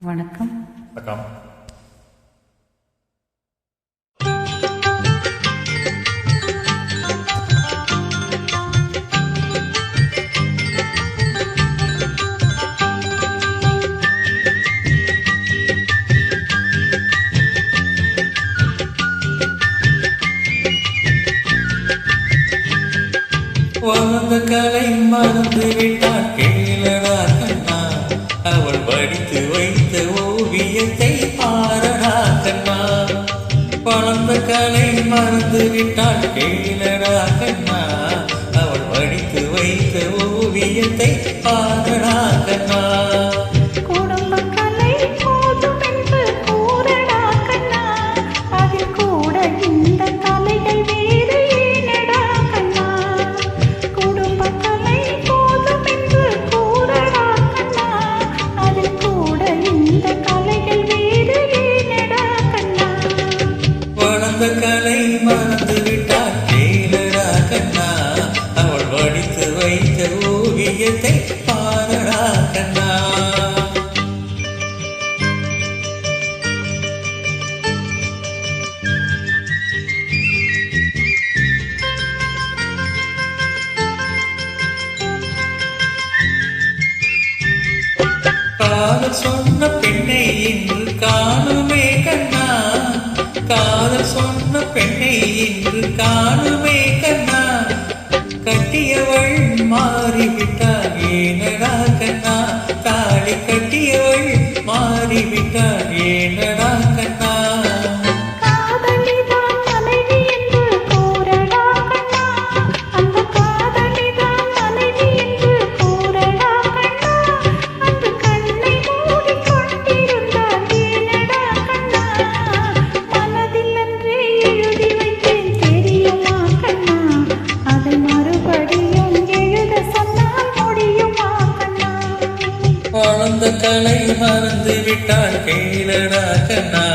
வணக்கம். வணக்கம். ಕೇಳಡಾಕ காதல் சொன்ன பெண்ணை இன்று காணுமே கண்ணா. காதல் சொன்ன பெண்ணை இன்று காணுமே கண்ணா. கட்டியவள் மாறிவிட்டாள் ஏனடா கண்ணா? தாலி கட்டியவள் மாறிவிட்டாள் ஏன வளர்ந்த கலை மறந்து விட்டாள் கேளடா கண்ணா.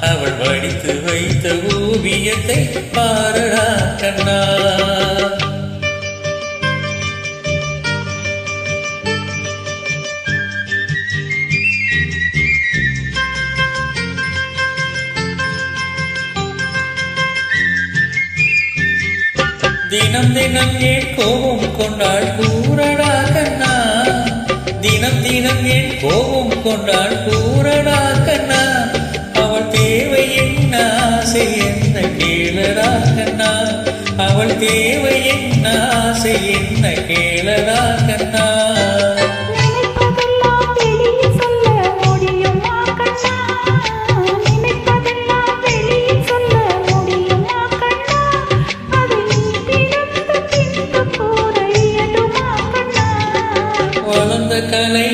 அவள் வடித்து வைத்த ஓவியத்தை பாரடா கண்ணா. தினம் தினம் ஏன் கோபம் கொண்டாள் கூறடா கண்ணா. கோபம் கொண்டாள் கூறடா கண்ணா. அவள் தேவை என்ன ஆசை என்ன கேளடா கண்ணா. அவள் தேவை என்ன ஆசை என்ன கேளடா கண்ணா. கலை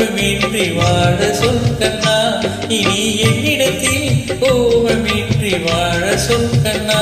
கோபமின்றி வாழ சொல் கண்ணா இனி என்னிடத்தில் கோபமின்றி வாழ சொல் கண்ணா